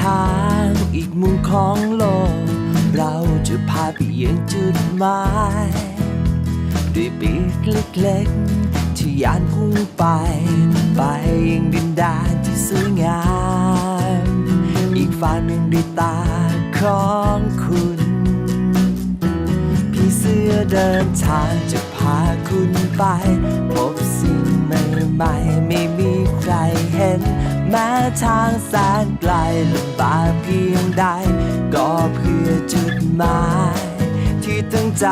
ทางอีกมุมของโลก เราจะพาไปยังจุดหมาย ด้วยปีกเล็กๆ ที่ยานพุ่งไป ไปยังดินแดนที่สวยงาม อีกฝั่งหนึ่งด้วยตาของคุณ พี่เสื้อเดินทางจะพาคุณไป พบสิ่งใหม่ๆไม่มีใครเห็น แม้ทางแสนไกลลำบากเพียงใด ก็เพื่อจุดหมายที่ตั้งใจ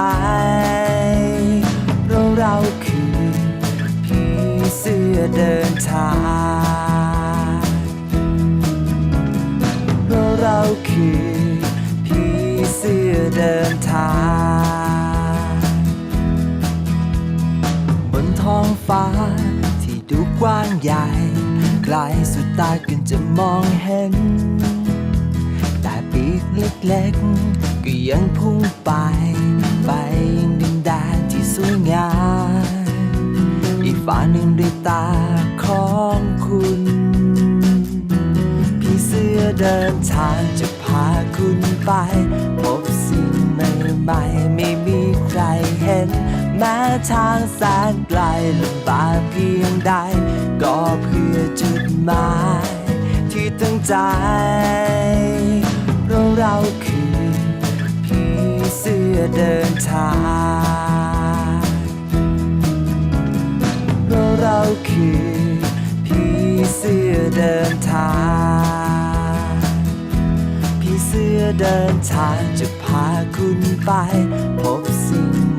เพราะเราคือพี่เสื้อเดินทางเพราะเราคือพี่เสื้อเดินทาง บนท้องฟ้าที่ดูกว้างใหญ่ ไกลสุดตาเกินจะมองเห็น แต่ปีกเล็กๆ ก็ยังพุ่งไป ไปยังดินแดนที่สวยงามอีกฝ่าหนึ่งด้วยตาของคุณ พี่เสื้อเดินทางจะพาคุณไป พบสิ่งใหม่ๆไม่มีใครเห็น แม้ทางแสนไกลลำบากเพียงใด ก็เพื่อจุดหมายที่ตั้งใจเพราะเราคือพี่เสื้อเดินทางเพราะเราคือพี่เสื้อเดินทางพี่เสื้อเดินทางจะพาคุณไป พบสิ่งใ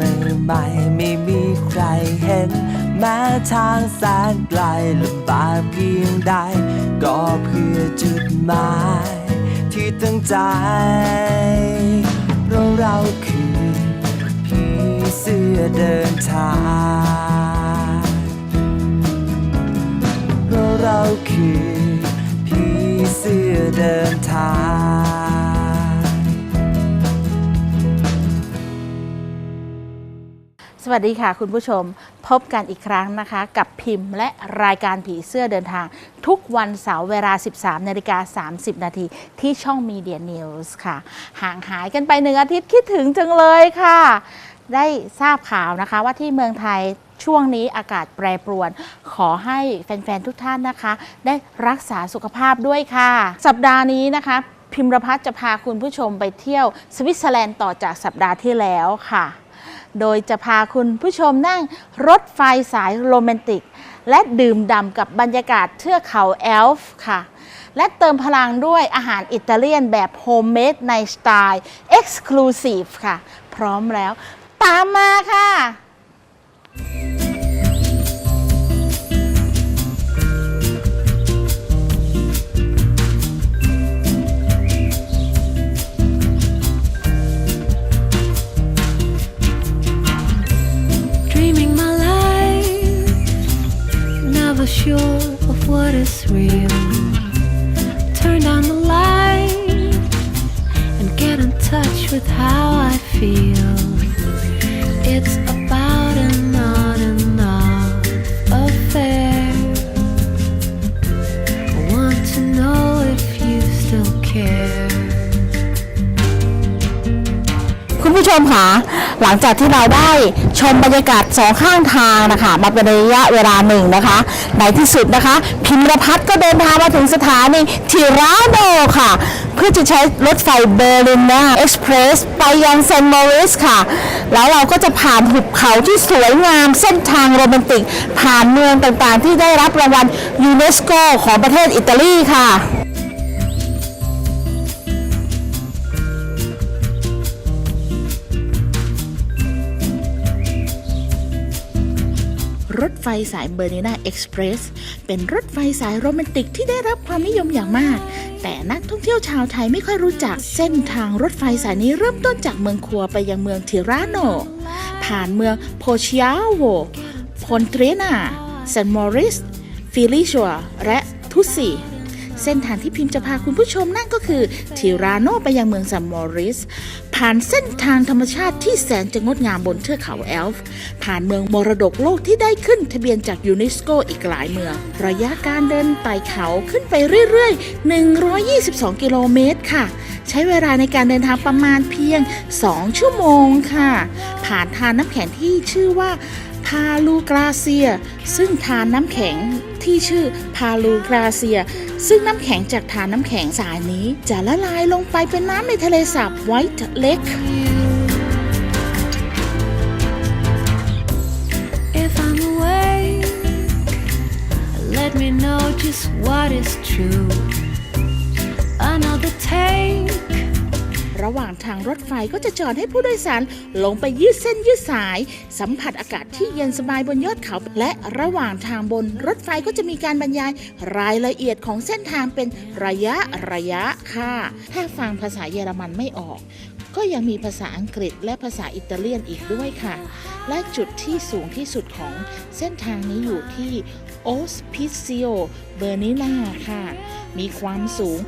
หม่ๆไม่มีใครเห็น แม้ทางแสนไกลลำบากเพียงใด ก็เพื่อจุดหมายที่ตั้งใจเพราะเราคือพี่เสื้อเดินทางเพราะเราคือพี่เสื้อเดินทาง สวัสดีค่ะคุณผู้ชมพบกันอีกครั้งนะคะ กับพิมพ์และรายการผีเสื้อเดินทาง ทุกวันเสาร์เวลา 13นาฬิกา30 นาทีที่ช่อง Media News ค่ะ ห่างหายกันไปหนึ่งอาทิตย์คิดถึงจังเลยค่ะ ได้ทราบข่าวนะคะว่าที่เมืองไทยช่วงนี้อากาศแปรปรวน ขอให้แฟน ๆ ทุกท่านนะคะ ได้รักษาสุขภาพด้วยค่ะ สัปดาห์นี้นะคะพิมพ์รพัฒน์จะพาคุณผู้ชมไปเที่ยวสวิตเซอร์แลนด์ต่อจากสัปดาห์ที่แล้วค่ะ โดยจะพาคุณผู้ชมนั่งรถไฟสายโรแมนติก และดื่มด่ำกับบรรยากาศเทือกเขาแอลฟ์ค่ะ และเติมพลังด้วยอาหารอิตาเลียนแบบโฮมเมดในสไตล์เอ็กซ์คลูซีฟค่ะ พร้อมแล้ว ตามมาค่ะ หลังจากที่เราได้ชมบรรยากาศสองข้างทางนะคะ มาเป็นระยะเวลาหนึ่งนะคะในที่สุดนะคะ พิมรพัฒน์ก็เดินทางมาถึงสถานีทิราโดค่ะ เพื่อจะใช้รถไฟเบอร์ลินนะเอ็กซ์เพรสไปยังเซนต์มอริสค่ะ แล้วเราก็จะผ่านหุบเขาที่สวยงามเส้นทางโรแมนติก ผ่านเมืองต่างๆ ที่ได้รับรางวัลยูเนสโกของประเทศอิตาลีค่ะ รถไฟสายเบอร์นินาเอ็กซ์เพรสเป็นรถไฟสายโรแมนติกที่ได้รับความนิยมอย่างมาก แต่นักท่องเที่ยวชาวไทยไม่ค่อยรู้จัก เส้นทางรถไฟสายนี้เริ่มต้นจากเมืองคัวไปยังเมืองทิราโน ผ่านเมืองโพชิอาโวพอนเทรนาเซนมอริสฟิลิชัวและทุสซี เส้นทางที่พิมพ์จะพาคุณผู้ชมนั่นก็คือทิราโนไปยังเมืองซัมมอริส ผ่านเส้นทางธรรมชาติที่แสนจะงดงามบนเทือกเขาแอลฟ์ ผ่านเมืองมรดกโลกที่ได้ขึ้นทะเบียนจากยูเนสโกอีกหลายเมือง ระยะการเดินไต่เขาขึ้นไปเรื่อยๆ 122 กิโลเมตรค่ะ ใช้เวลาในการเดินทางประมาณเพียง 2 ชั่วโมงค่ะ ผ่านทานน้ำแข็งที่ชื่อว่าพาลูกราเซีย ซึ่งทานน้ำแข็ง ที่ชื่อพาลูกราเซีย ซึ่งน้ำแข็งจากทานน้ำแข็งสายนี้ จะละลายลงไปเป็นน้ำในทะเลสาบไวท์เล็ก let me know just what is true. Another take. ระหว่างทางรถไฟก็จะจอดให้ผู้โดยสารลงไปยืดเส้นยืดสาย สัมผัสอากาศที่เย็นสบายบนยอดเขา และระหว่างทางบนรถไฟก็จะมีการบรรยายรายละเอียดของเส้นทางเป็นระยะระยะค่ะ ถ้าฟังภาษาเยอรมันไม่ออก ก็ยังมีภาษาอังกฤษและภาษาอิตาเลียนอีกด้วยค่ะ และจุดที่สูงที่สุดของเส้นทางนี้อยู่ที่ โอสพิซิโอเบอร์นินาค่ะ มีความสูง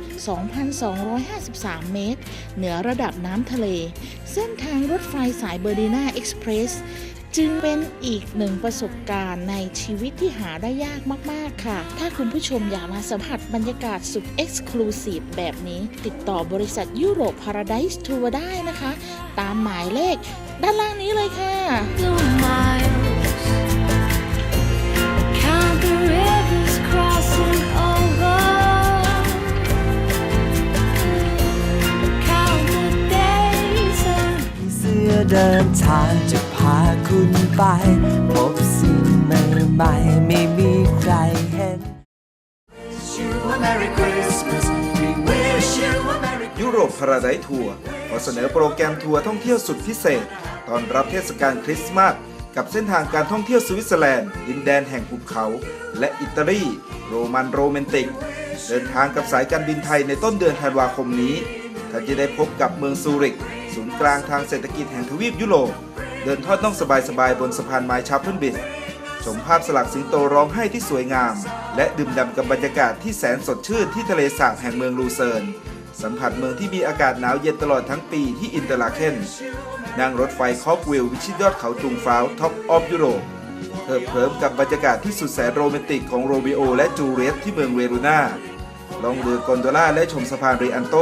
2,253 เมตร เหนือระดับน้ำทะเล เส้นทางรถไฟสายเบอร์ดินาเอ็กซ์เพรสจึงเป็นอีกหนึ่งประสบการณ์ในชีวิตที่หาได้ยากมาก ๆ ค่ะ ถ้าคุณผู้ชมอยากมาสัมผัสบรรยากาศสุดเอ็กซ์คลูซีฟแบบนี้ ติดต่อบริษัทยุโรปพาราไดส์ทัวร์ได้นะคะ ตามหมายเลขด้านล่างนี้เลยค่ะ อเดินทางจะพาคุณไป พบสิ่งใหม่ๆไม่มีใครเห็น ยุโรปพาราไดทัวร์ขอเสนอโปรแกรมทัวร์ท่องเที่ยวสุดพิเศษ ตอนรับเทศกาลคริสต์มาสกับเส้นทางการท่องเที่ยวสวิตเซอร์แลนด์ดินแดนแห่งภูเขา และอิตาลี โรมันโรแมนติก เดินทางกับสายการบินไทยในต้นเดือนธันวาคมนี้ท่านจะได้พบกับเมืองซูริก ศูนย์กลางทางเศรษฐกิจแห่งทวีปยุโรป เดินทอดน่องสบายๆบนสะพานไม้ชัพเพิลบิสชมภาพสลักสิงโตร้องไห้ที่สวยงาม และดื่มด่ำกับบรรยากาศที่แสนสดชื่นที่ทะเลสาบแห่งเมืองลูเซิร์นสัมผัสเมืองที่มีอากาศหนาวเย็นตลอดทั้งปีที่อินเตอร์ลาเคนนั่งรถไฟคอกวิลวิชิตยอดเขาจุงฟ้าวท็อปออฟยุโรปเพิ่มเพิ่มกับบรรยากาศที่สุดแสนโรแมนติกของโรมิโอและจูเลียตที่เมืองเวรูนาลองเรือกอนโดล่าและชมสะพานเรอันโต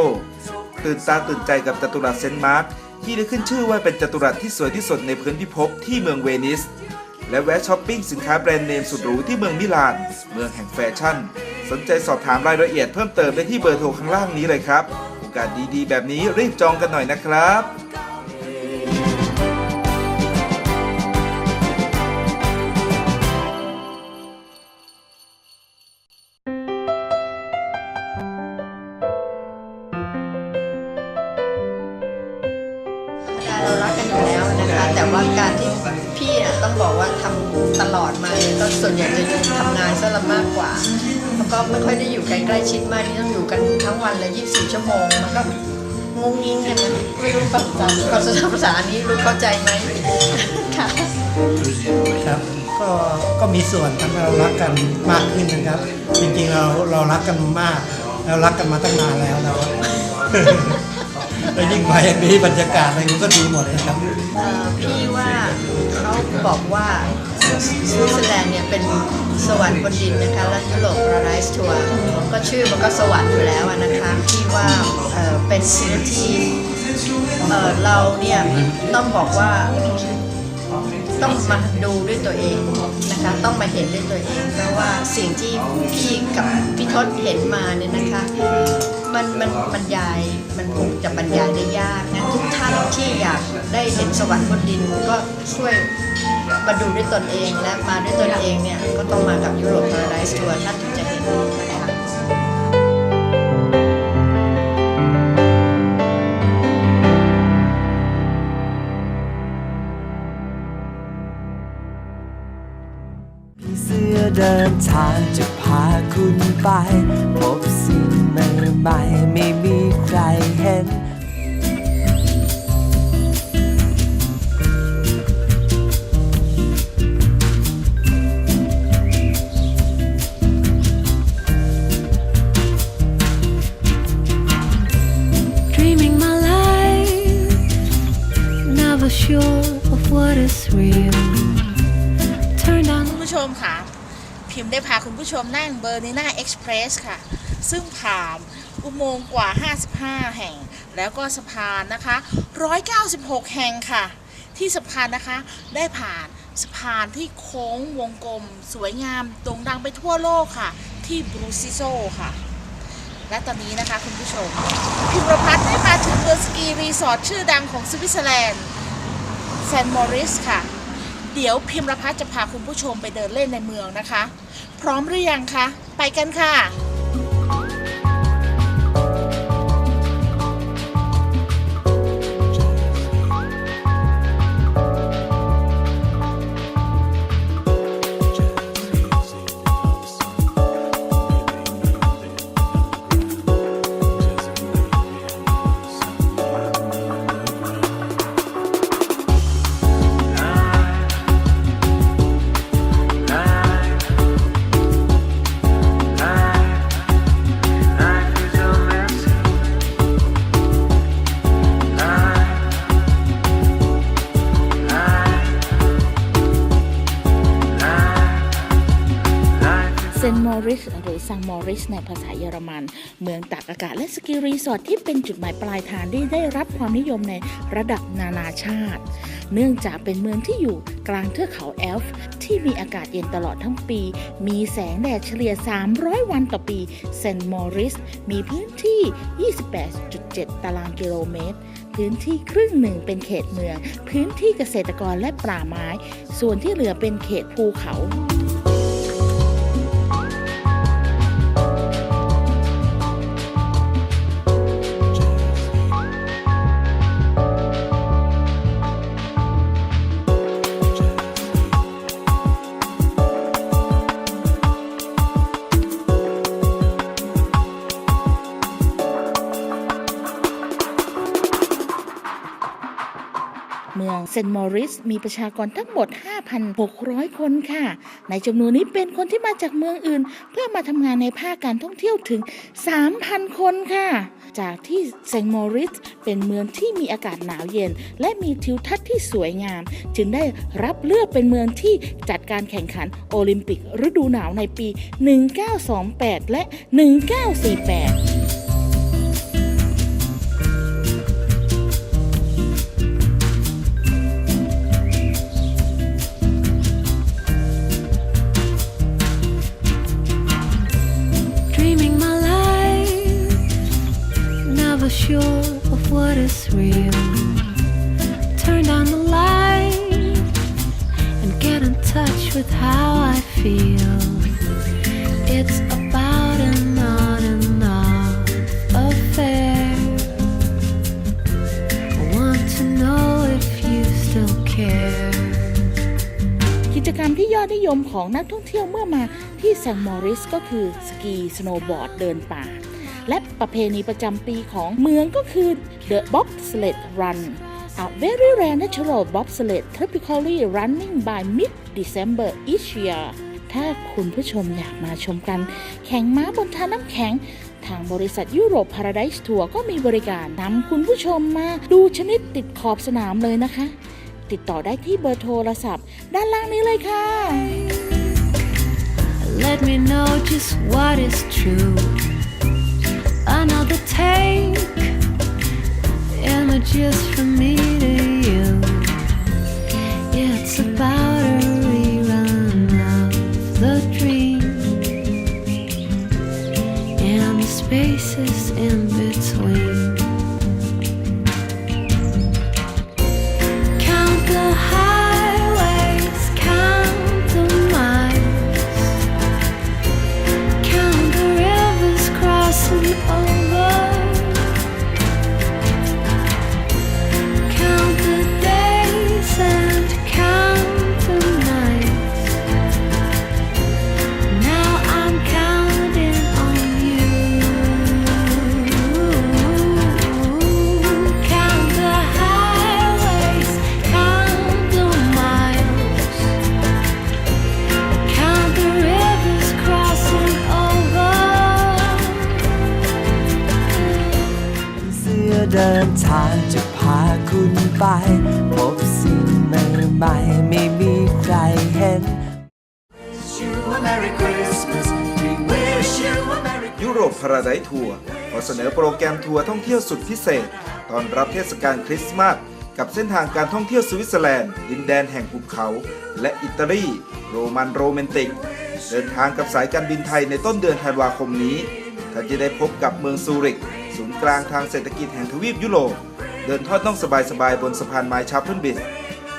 ตื่นตาตื่นใจกับจัตุรัสเซนต์มาร์กที่ได้ขึ้นชื่อว่าเป็นจัตุรัสที่สวยที่สุดในพื้นพิภพที่เมืองเวนิส และแวะช้อปปิ้งสินค้าแบรนด์เนมสุดหรูที่เมืองมิลาน เมืองแห่งแฟชั่น สนใจสอบถามรายละเอียดเพิ่มเติมได้ที่เบอร์โทรข้างล่างนี้เลยครับโอกาสดีๆ แบบนี้รีบจองกันหน่อยนะครับ ก็ไม่ค่อยได้อยู่ใกล้ๆชิดมากที่ต้องอยู่กันทั้งวันเลย24 ชั่วโมงมันก็งงงิงกันนะไม่รู้ภาษาภาษาภาษานี้รู้เข้าใจไหมค่ะครับก็ก็มีส่วนทำให้เรารักกันมากขึ้นนะครับ จริงๆเราเรารักกันมากเรารักกันมาตั้งนานแล้วเราแล้วยิ่งมาอย่างนี้บรรยากาศอะไรมันก็ดีหมดนะครับเอ่อพี่ว่าเขาบอกว่า สวิตเซอร์แลนด์เนี่ยเป็นสวรรค์บนดินนะคะและยุโรปพาราไดส์ทัวร์ก็ชื่อมันก็สวรรค์อยู่แล้วนะคะพี่ว่าเออเป็นสิ่งที่เออเราเนี่ยต้องบอกว่าต้องมาดูด้วยตัวเองนะคะต้องมาเห็นด้วยตัวเองเพราะว่าสิ่งที่พี่กับพี่ทศเห็นมาเนี่ยนะคะมันมันบรรยายมันคงจะบรรยายได้ยากนะทุกท่านที่อยากได้เห็นสวรรค์บนดินก็ช่วย มาดูด้วยตนเองและมาด้วยตนเองเนี่ย ก็ต้องมากับยุโรปพาราไดส์ทัวร์ท่านถึงจะเห็นนะคะเดินทางจะพาคุณไป พบสิ่งใหม่ๆไม่มีใครเห็น ได้พาคุณผู้ชมนั่งเบอร์นีน่าเอ็กซ์เพรสค่ะ ซึ่งผ่านอุโมงค์กว่า 55 แห่ง แล้วก็สะพานนะคะ 196 แห่งค่ะ ที่สะพานนะคะได้ผ่านสะพานที่โค้งวงกลม สวยงามโด่งดังไปทั่วโลกค่ะ ที่บรูซิโซค่ะ และตอนนี้นะคะคุณผู้ชมพิมพ์ประพัฒน์ได้มาถึงเมืองสกีรีสอร์ทชื่อดังของสวิตเซอร์แลนด์แซนมอริสค่ะ เดี๋ยวพิมพ์รพัฒน์จะพาคุณผู้ชมไปเดินเล่นในเมืองนะคะ พร้อมหรือยังคะ ไปกันค่ะ ซังมอริสในภาษาเยอรมัน เมืองตากอากาศและสกีรีสอร์ทที่เป็นจุดหมายปลายทางที่ได้รับความนิยมในระดับนานาชาติ เนื่องจากเป็นเมืองที่อยู่กลางเทือกเขาแอลฟ์ที่มีอากาศเย็นตลอดทั้งปี มีแสงแดดเฉลี่ย 300 วันต่อปีเซนต์มอริสมีพื้นที่ 28.7 ตารางกิโลเมตร พื้นที่ครึ่งหนึ่งเป็นเขตเมือง พื้นที่เกษตรกรและป่าไม้ ส่วนที่เหลือเป็นเขตภูเขา ซนต์มอริสมีประชากรทั้งหมด 5,600 คนค่ะ ในจำนวนนี้เป็นคนที่มาจากเมืองอื่น เพื่อมาทำงานในภาคการท่องเที่ยวถึง 3,000 คนค่ะ จากที่เซนต์มอริสเป็นเมืองที่มีอากาศหนาวเย็น และมีทิวทัศน์ที่สวยงาม จึงได้รับเลือกเป็นเมืองที่จัดการแข่งขันโอลิมปิกฤดูหนาวในปี 1928 และ 1948 ของนักท่องเที่ยวเมื่อมาที่แซงมอริสก็คือสกีสโนว์บอร์ดเดินป่า และประเพณีประจำปีของเมืองก็คือ The Bobsled Run a very rare natural bobsled typically running by mid December each year ถ้าคุณผู้ชมอยากมาชมกัน แข่งม้าบนทาน้ำแข็ง ทางบริษัทยุโรป Paradise Tour ก็มีบริการนำคุณผู้ชมมาดูชนิดติดขอบสนามเลยนะคะ ติดต่อได้ที่เบอร์โทรศัพท์ ด้านล่างนี้เลยค่ะ Let me know just what is true. Another take, images from me to you. It's about สุดพิเศษ ตอนรับเทศกาลคริสต์มาสกับเส้นทางการท่องเที่ยวสวิตเซอร์แลนด์ ดินแดนแห่งภูเขา และอิตาลีโรมันโรแมนติก เดินทางกับสายการบินไทยในต้นเดือนธันวาคมนี้ท่านจะได้พบกับเมืองซูริก ศูนย์กลางทางเศรษฐกิจแห่งทวีปยุโรปเดินทอดน่องสบายๆบนสะพานไม้ชัพเพิลบิส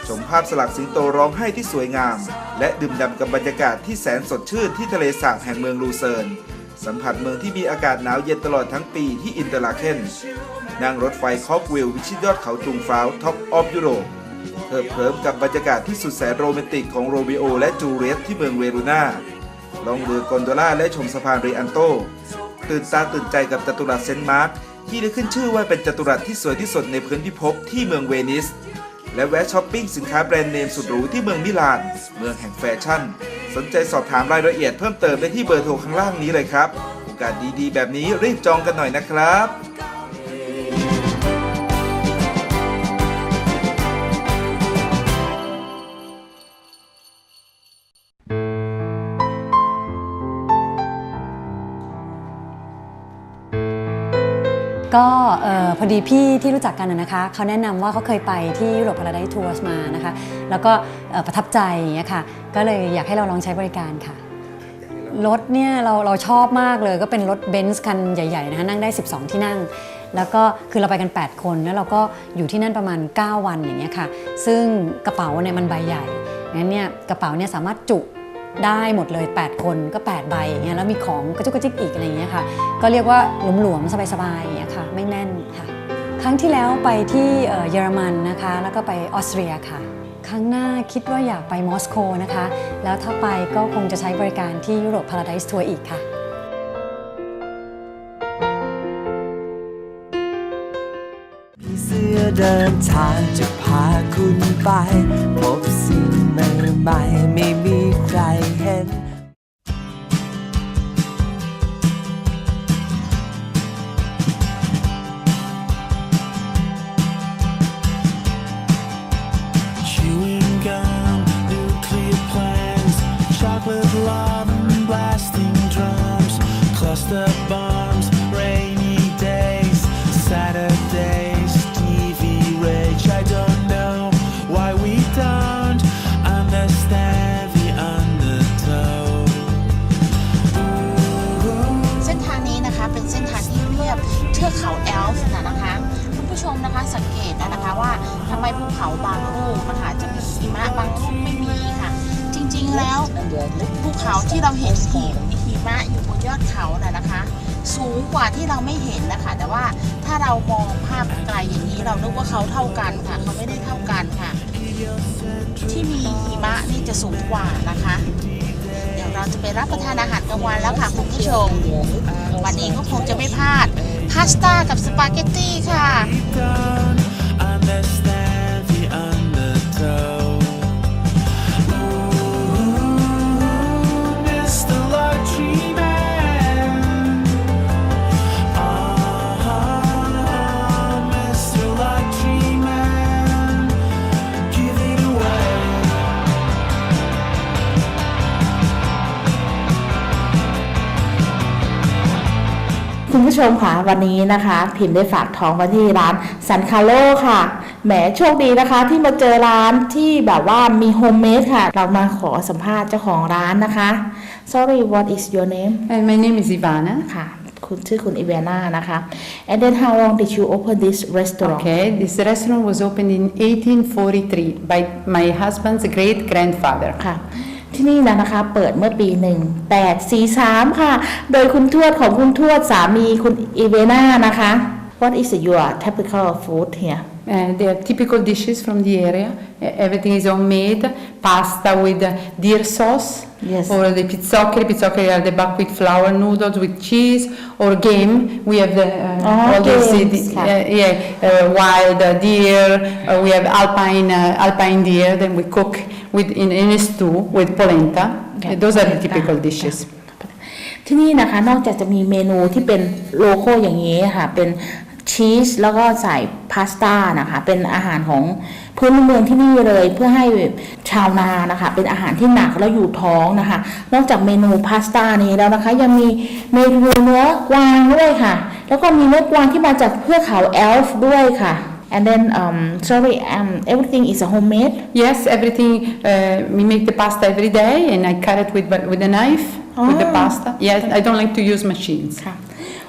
ชมภาพสลักสิงโตร้องไห้ที่สวยงาม และดื่มด่ำกับบรรยากาศที่แสนสดชื่นที่ทะเลสาบแห่งเมืองลูเซิร์น สัมผัสเมืองที่มีอากาศหนาวเย็นตลอดทั้งปีที่อินเตอร์ลาเคนนั่งรถไฟคอกวิลวิชิตยอดเขาจุงฟ้าวท็อปออฟยุโรปเพลิดเพลิมกับบรรยากาศที่สุดแสนโรแมนติกของโรมิโอและจูเลียตที่เมืองเวรูนาลองเรือกอนโดล่าและชมสะพานเรอันโต ตื่นตาตื่นใจกับจัตุรัสเซนต์มาร์กที่ได้ขึ้นชื่อว่าเป็นจัตุรัสที่สวยที่สุดในพื้นพิภพที่เมืองเวนิส และแวะช้อปปิ้งสินค้าแบรนด์เนมสุดหรูที่เมืองมิลาน เมืองแห่งแฟชั่น สนใจสอบถามรายละเอียดเพิ่มเติมได้ที่เบอร์โทรข้างล่างนี้เลยครับโอกาสดีๆ แบบนี้รีบจองกันหน่อยนะครับก็ ออพอดีพี่ที่รู้จักกันนะคะเขาแนะนำว่าเขาเคยไปที่ยุโรปพาราไดทัวร์มานะคะ แล้วก็ประทับใจอย่างเงี้ยค่ะ ก็เลยอยากให้เราลองใช้บริการค่ะ รถเนี่ยเราเราชอบมากเลยก็เป็นรถเบนซ์คันใหญ่ๆนะคะนั่งได้ 12 ที่นั่ง แล้วก็คือเราไปกัน 8 คนแล้วเราก็อยู่ที่นั่นประมาณ 9 วันอย่างเงี้ยค่ะ ซึ่งกระเป๋าเนี่ยมันใบใหญ่งั้นเนี่ยกระเป๋าเนี่ยสามารถจุได้หมดเลย 8 คนก็ 8 ใบอย่างเงี้ยแล้วมีของกระจุกกระจิกอีกอะไรเงี้ยค่ะ ก็เรียกว่าหลวมๆสบายๆอย่างเงี้ย ครั้งที่แล้วไปที่เยอรมันนะคะ แล้วก็ไปออสเตรียค่ะ ครั้งหน้าคิดว่าอยากไปมอสโกนะคะ แล้วถ้าไปก็คงจะใช้บริการที่ยุโรปพาราไดส์ทัวร์อีกค่ะเสื้อเดินทางจะพาคุณไป พบสิ่งใหม่ๆไม่มีใครเห็น เขาบางลูกนะคะจะมีหิมะบางลูกไม่มีค่ะ จริงๆแล้วภูเขาที่เราเห็นหิมหิมะอยู่บนยอดเขาน่ะนะคะ สูงกว่าที่เราไม่เห็นนะคะ แต่ว่าถ้าเรามองภาพไกลอย่างนี้เรานึกว่าเขาเท่ากันค่ะ เขาไม่ได้เท่ากันค่ะ ที่มีหิมะนี่จะสูงกว่านะคะเดี๋ยวเราจะไปรับประทานอาหารกลางวันแล้วค่ะคุณผู้ชม วันนี้ก็คงจะไม่พลาดพาสต้ากับสปาเกตตี้ค่ะ คุณผู้ชมค่ะวันนี้นะคะ พิมพ์ได้ฝากท้องมาที่ร้านซันคาโลค่ะ แหมโชคดีนะคะที่มาเจอร้านที่แบบว่ามีโฮมเมดค่ะ เรามาขอสัมภาษณ์เจ้าของร้านนะคะ sorry what is your name And my name is Ivana. ค่ะคุณชื่อคุณอีเวน่านะคะ and then how long did you open this restaurant Okay, this restaurant was opened in 1843 by my husband's great grandfather. ค่ะที่นี่นะนะคะเปิดเมื่อปีหนึ่งแปดสี่สามค่ะ โดยคุณทวดของคุณทวดสามีคุณอีเวน่านะคะ what is your typical food here Uh, they are typical dishes from the area. Uh, everything is homemade. Pasta with uh, deer sauce. Yes. Or the pizzoccheri. Pizzoccheri are the buckwheat flour noodles with cheese. Or game. We have the uh, Oh, all these, uh, games, the- yeah. uh, yeah, uh, wild uh, deer. Uh, we have alpine uh, alpine deer. Then we cook with in, in a stew with polenta. Yeah, Uh, those are the polenta. typical dishes. ที่นี่นะคะนอกจากจะมีเมนูที่เป็นโลโก้อย่างนี้ค่ะ เป็น ชีสแล้วก็ใส่พาสต้านะคะ เป็นอาหารของพื้นเมืองที่นี่เลยเพื่อให้ชาวนานะคะ เป็นอาหารที่หนักแล้วอยู่ท้องนะคะ นอกจากเมนูพาสต้านี้แล้วนะคะ ยังมีเมนูเนื้อกวางด้วยค่ะ แล้วก็มีเนื้อกวางที่มาจากเทือกเขาเอลฟ์ด้วยค่ะ and then um sorry um everything is a homemade Yes, everything. Uh, we make the pasta every day, and I cut it with with a knife with the Ah. pasta. Yes, I don't like to use machines.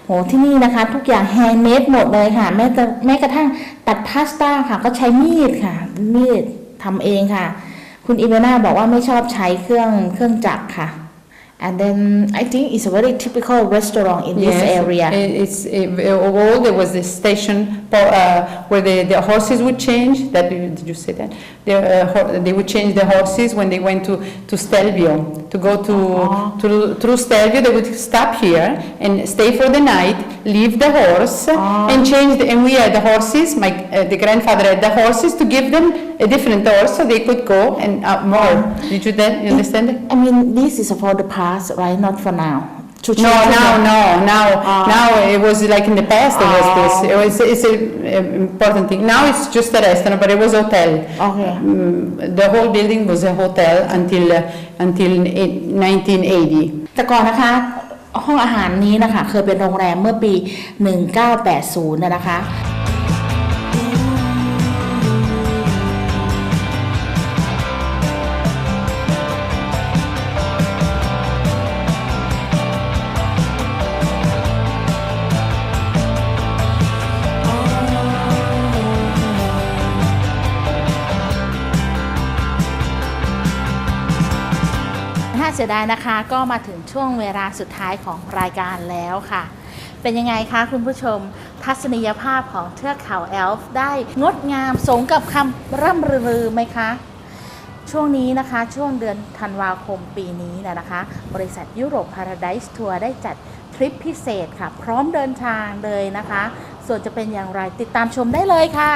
ค่ะโหที่นี่นะคะ ทุกอย่างแฮนด์เมดหมดเลยค่ะ แม้แต่แม้กระทั่งตัดพาสต้าค่ะ ก็ใช้มีดค่ะ มีดทำเองค่ะ คุณอีเวน่าบอกว่าไม่ชอบใช้เครื่องเครื่องจักรค่ะ and then I think it's a very typical restaurant in this Yes, area it- It's uh, old. There was this station po- uh, where the, the horses would change. That did you say that? They, uh, ho- they would change the horses when they went to to Stelvio to go to to through Stelvio. They would stop here and stay for the night, leave the horse, and change. The, and we had the horses. My uh, the grandfather had the horses to give them a different horse so they could go and uh, more. Did you that? You understand it? I mean this is for the past right not for now To No, change now, the- no, now, Ah. now it was like in the past, it was this, Oh. it was, it's a um, important thing. Now it's just a restaurant, but it was hotel. Okay. Mm, The whole building was a hotel until, uh, until eight- 1980. แต่ก่อนนะคะห้องอาหารนี้นะคะเคยเป็นโรงแรมเมื่อปี 1980 นะนะคะ เสียดายนะคะก็มาถึงช่วงเวลาสุดท้ายของรายการแล้วค่ะ เป็นยังไงคะคุณผู้ชม ทัศนียภาพของเทือกเขาแอลฟ์ได้งดงามสมกับคำร่ำลือไหมคะ ช่วงนี้นะคะช่วงเดือนธันวาคมปีนี้นะนะคะ บริษัทยุโรปพาราได s ์ทัวร์ได้จัดทริปพิเศษค่ะ พร้อมเดินทางเลยนะคะ ส่วนจะเป็นอย่างไรติดตามชมได้เลยค่ะ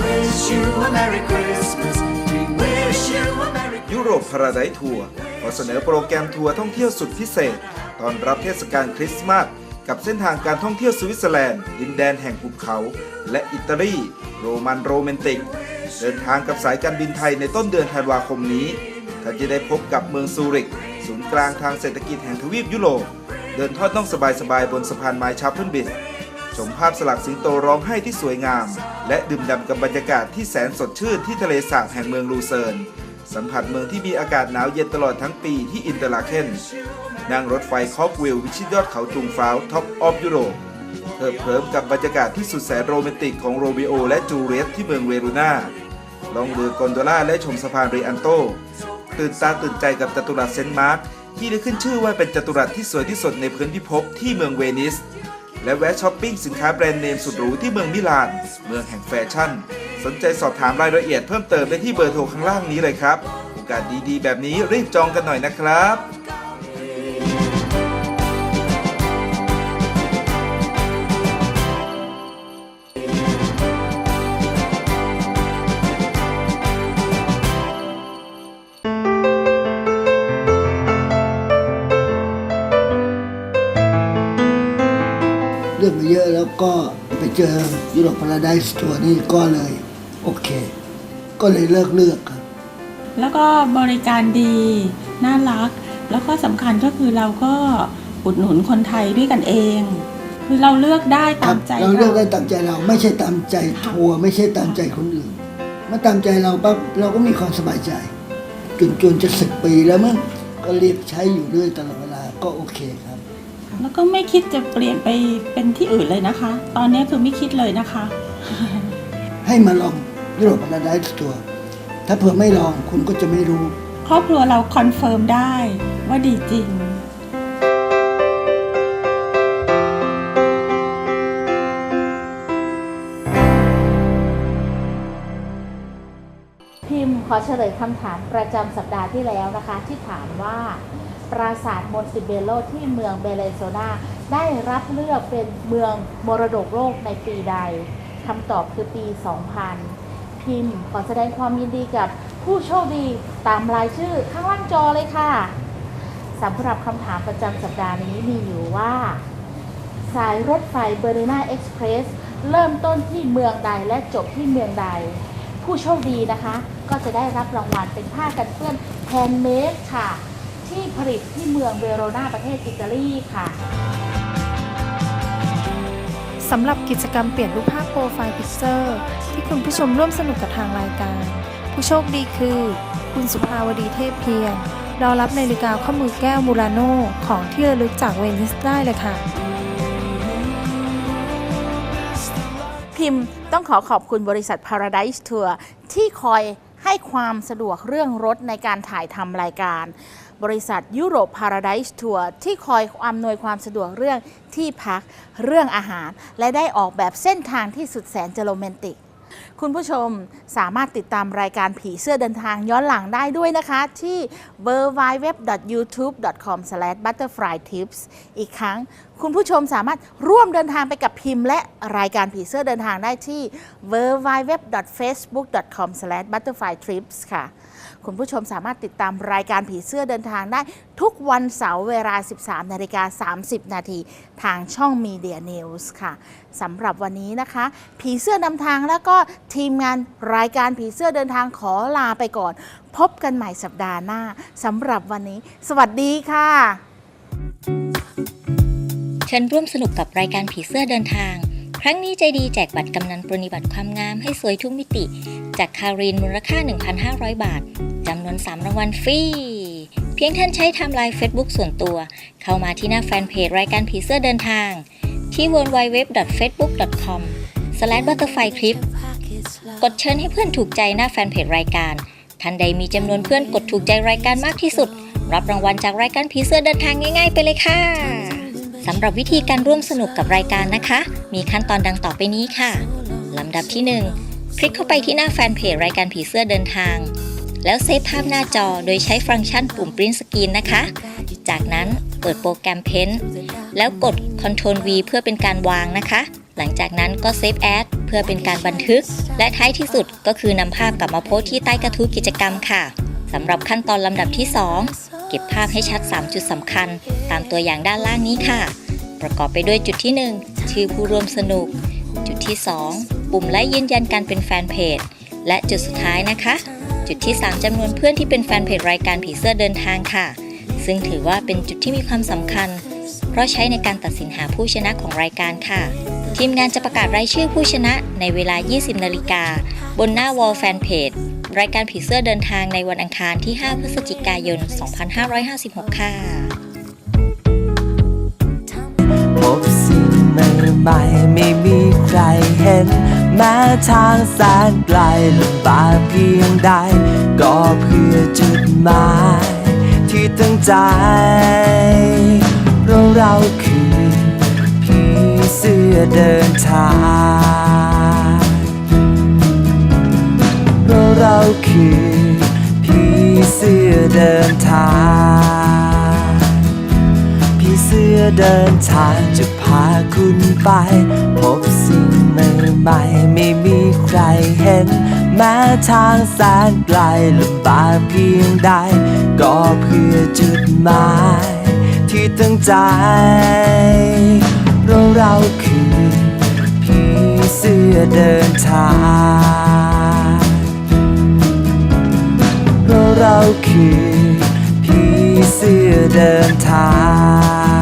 Wish you a Merry Christmas. We wish you a Merry ยุโรป พาราไดทัวร์ขอเสนอโปรแกรมทัวร์ท่องเที่ยวสุดพิเศษตอนรับเทศกาลคริสต์มาสกับเส้นทางการท่องเที่ยวสวิตเซอร์แลนด์ดินแดนแห่งภูเขา และอิตาลีโรมันโรแมนติก เดินทางกับสายการบินไทยในต้นเดือนธันวาคมนี้ท่านจะได้พบกับเมืองซูริก ศูนย์กลางทางเศรษฐกิจแห่งทวีปยุโรปเดินทอดน่องสบายๆบนสะพานไม้ชาร์เพิลบิสชมภาพสลักสิงโตร้องไห้ที่สวยงาม และดื่มด่ำกับบรรยากาศที่แสนสดชื่นที่ทะเลสาบแห่งเมืองลูเซิร์น สัมผัสเมืองที่มีอากาศหนาวเย็นตลอดทั้งปีที่อินเตอร์ลาเคนนั่งรถไฟคอกวิลวิชิตยอดเขาจุงฟ้าวท็อปออฟยุโรปเพลิดเพลิมกับบรรยากาศที่สุดแสนโรแมนติกของโรมิโอและจูเลียตที่เมืองเวรูนาลองเรือกอนโดล่าและชมสะพานเรอันโต ตื่นตาตื่นใจกับจัตุรัสเซนต์มาร์กที่ได้ขึ้นชื่อว่าเป็นจัตุรัสที่สวยที่สุดในพื้นพิภพที่เมืองเวนิส และแวะช้อปปิ้งสินค้าแบรนด์เนมสุดหรูที่เมืองมิลาน เมืองแห่งแฟชั่น สนใจสอบถามรายละเอียดเพิ่มเติมได้ที่เบอร์โทรข้างล่างนี้เลยครับโอกาสดีๆ แบบนี้รีบจองกันหน่อยนะครับเลือกมาเยอะแล้วก็ไปเจอยุโรปพาราไดส์ทัวร์นี่ก็เลย เค ก็เลยเลิกเลือกครับ แล้วก็บริการดี น่ารัก แล้วก็สำคัญก็คือเราก็อุดหนุนคนไทยด้วยกันเอง คือเราเลือกได้ตามใจเราเลือกได้ตามใจเราไม่ใช่ตามใจทัวร์ไม่ใช่ตามใจคนอื่นเมื่อตามใจเราปั๊บเราก็มีความสบายใจจนจนจะสิบปีแล้วมั้งก็เรียกใช้อยู่เรื่อยตลอดเวลาก็โอเคครับ แล้วก็ไม่คิดจะเปลี่ยนไปเป็นที่อื่นเลยนะคะ ตอนนี้คือไม่คิดเลยนะคะ ให้มาลอง ยุโรปพาราไดส์ทัวร์ถ้าเผื่อไม่ลองคุณก็จะไม่รู้ ครอบครัวเราคอนเฟิร์มได้ว่าดีจริง พิมพ์ขอเฉลยคำถามประจำสัปดาห์ที่แล้วนะคะ ที่ถามว่า ปราสาทมอนติเบโลที่เมืองเบเลโซนาได้รับเลือกเป็นเมืองมรดกโลกในปีใดคำตอบคือปี 2000 พิมพ์ ขอแสดงความยินดีกับผู้โชคดีตามรายชื่อข้างล่างจอเลยค่ะสำหรับคำถามประจำสัปดาห์นี้มีอยู่ว่า สายรถไฟเบอร์ n นาเอ็กซ์เพรสเริ่มต้นที่เมืองใดและจบที่เมืองใด ผู้โชคดีนะคะ ก็จะได้รับรางวัลเป็นผ้ากันเปื้อนแฮนด์เมดค่ะ ที่ผลิตที่เมืองเวโรนาประเทศอิตาลีค่ะ สำหรับกิจกรรมเปลี่ยนรูปภาพโปรไฟล์พิกเซอร์ที่คุณผู้ชมร่วมสนุกกับทางรายการ ผู้โชคดีคือ คุณสุภาวดีเทพเพียรรอรับนาฬิกาข้อมือแก้วมูราโน่ของที่ระลึกจากเวนิสได้เลยค่ะ พิมพ์ต้องขอขอบคุณบริษัท Paradise Tour ที่คอยให้ความสะดวกเรื่องรถในการถ่ายทำรายการ บริษัทยุโรป Paradise Tour ที่คอยอำนวยความสะดวกเรื่องที่พักเรื่องอาหาร และได้ออกแบบเส้นทางที่สุดแสนจะโรแมนติก คุณผู้ชมสามารถติดตามรายการผีเสื้อเดินทางย้อนหลังได้ด้วยนะคะ ที่ w w w y o u t u b e c o m b u t t e r f l y t i p s อีกครั้ง คุณผู้ชมสามารถร่วมเดินทางไปกับพิมพ์ และรายการผีเสื้อเดินทางได้ที่ w w w f a c e b o o k c o m b u t t e r f l y t r i p s ค่ะ คุณผู้ชมสามารถติดตามรายการผีเสื้อเดินทางได้ทุกวันเสาร์เวลา 13 นาฬิกา 30 นาทีทางช่อง Media News ค่ะสำหรับวันนี้นะคะ ผีเสื้อนำทางแล้วก็ทีมงานรายการผีเสื้อเดินทางขอลาไปก่อน พบกันใหม่สัปดาห์หน้าสำหรับวันนี้ สวัสดีค่ะเชิญร่วมสนุกกับรายการผีเสื้อเดินทาง ครั้งนี้ใจดีแจกบัตรกำนันปรนิบัติความงามให้สวยทุกมิติ จากคารินมูลค่า 1,500 บาทจำนวน 3 รางวัลฟรี เพียงท่านใช้ไทม์ไลน์ Facebook ส่วนตัว เข้ามาที่หน้าแฟนเพจรายการผีเสื้อเดินทาง ที่ www.facebook.com/butterflytrip กดเชิญให้เพื่อนถูกใจหน้าแฟนเพจรายการ ท่านใดมีจำนวนเพื่อนกดถูกใจรายการมากที่สุด รับรางวัลจากรายการผีเสื้อเดินทางง่าย ๆ ไปเลยค่ะ สำหรับวิธีการร่วมสนุกกับรายการนะคะ มีขั้นตอนดังต่อไปนี้ค่ะลำดับที่ 1 คลิกเข้าไปที่หน้าแฟนเพจรายการผีเสื้อเดินทาง แล้วเซฟภาพหน้าจอโดยใช้ฟังก์ชันปุ่ม Print Screen นะคะ จากนั้นเปิดโปรแกรม Pen แล้วกด Ctrl V เพื่อเป็นการวางนะคะ หลังจากนั้นก็ Save As เพื่อเป็นการบันทึก และท้ายที่สุดก็คือนำภาพกลับมาโพสที่ใต้กระทู้กิจกรรมค่ะสำหรับขั้นตอนลำดับที่ 2 เก็บภาพให้ชัด 3 จุดสำคัญ ตามตัวอย่างด้านล่างนี้ค่ะ ประกอบไปด้วยจุดที่ 1 ชื่อผู้ร่วมสนุก จุดที่ 2 ปุ่มและยืนยันการเป็นแฟนเพจ และจุดสุดท้ายนะคะ จุดที่ 3จำนวนเพื่อนที่เป็นแฟนเพจรายการผีเสื้อเดินทางค่ะ ซึ่งถือว่าเป็นจุดที่มีความสำคัญ เพราะใช้ในการตัดสินหาผู้ชนะของรายการค่ะทีมงานจะประกาศรายชื่อผู้ชนะในเวลา 20 นาฬิกา บนหน้าวอลแฟนเพจ รายการผีเสื้อเดินทางในวันอังคารที่ 5 พฤศจิกายน 2556 ค่ะ พบสิ่งใหม่ๆไม่มีใครเห็น แม้ทางแสนไกลลำบากเพียงใด ก็เพื่อจุดหมายที่ตั้งใจเพราะเราคือผีเสื้อเดินทาง เราคือผีเสื้อเดินทางพี่เสื้อเดินทางจะพาคุณไป พบสิ่งใหม่ๆไม่มีใครเห็น แม้ทางแสนไกลลำบากเพียงใด ก็เพื่อจุดหมายที่ตั้งใจเพราะเราคือพี่เสื้อเดินทาง เราะเราคือพี่เสื้อเดินทาง